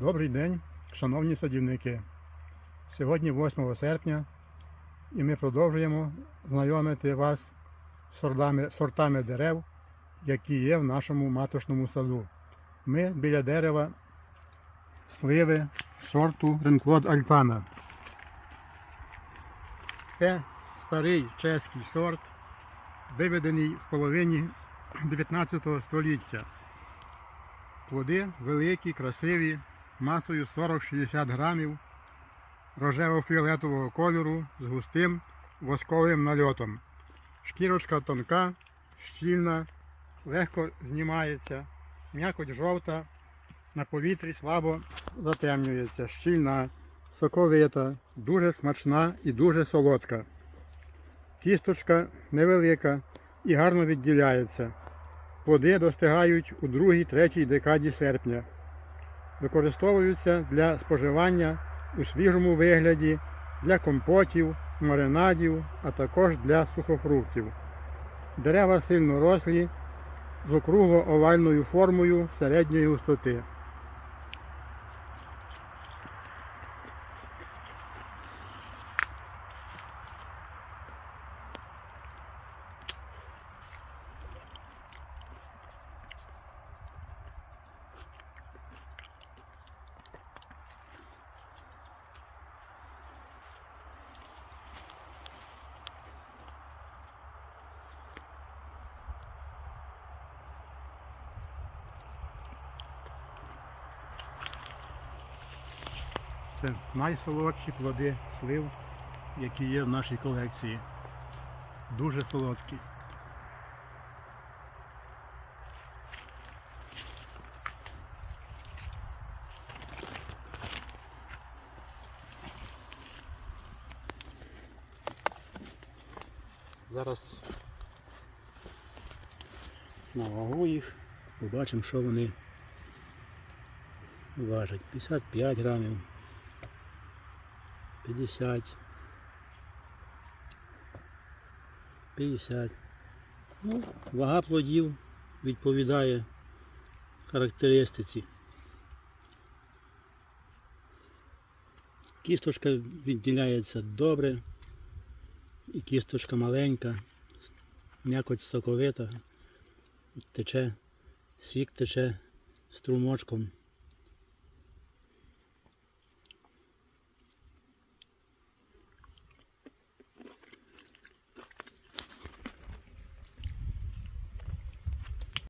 Добрий день, шановні садівники. Сьогодні 8 серпня і ми продовжуємо знайомити вас з сортами, сортами дерев, які є в нашому маточному саду. Ми біля дерева сливи сорту Ренклод Альтана. Це старий чеський сорт, виведений в половині 19 століття. Плоди великі, красиві, масою 40-60 грамів, рожево-фіолетового кольору з густим восковим нальотом. Шкірочка тонка, щільна, легко знімається, м'якоть жовта, на повітрі слабо затемнюється, щільна, соковита, дуже смачна і дуже солодка. Кісточка невелика і гарно відділяється. Плоди достигають у другій-третій декаді серпня. Використовуються для споживання у свіжому вигляді, для компотів, маринадів, а також для сухофруктів. Дерева сильно рослі з округло-овальною формою середньої густоти. Це найсолодші плоди слив, які є в нашій колекції. Дуже солодкі. Зараз на вагу їх, побачимо, що вони важать. 55 грамів. 50, 50. Ну, вага плодів відповідає характеристиці. Кісточка відділяється добре, і кісточка маленька, м'якоть соковита, тече, сік тече струмочком.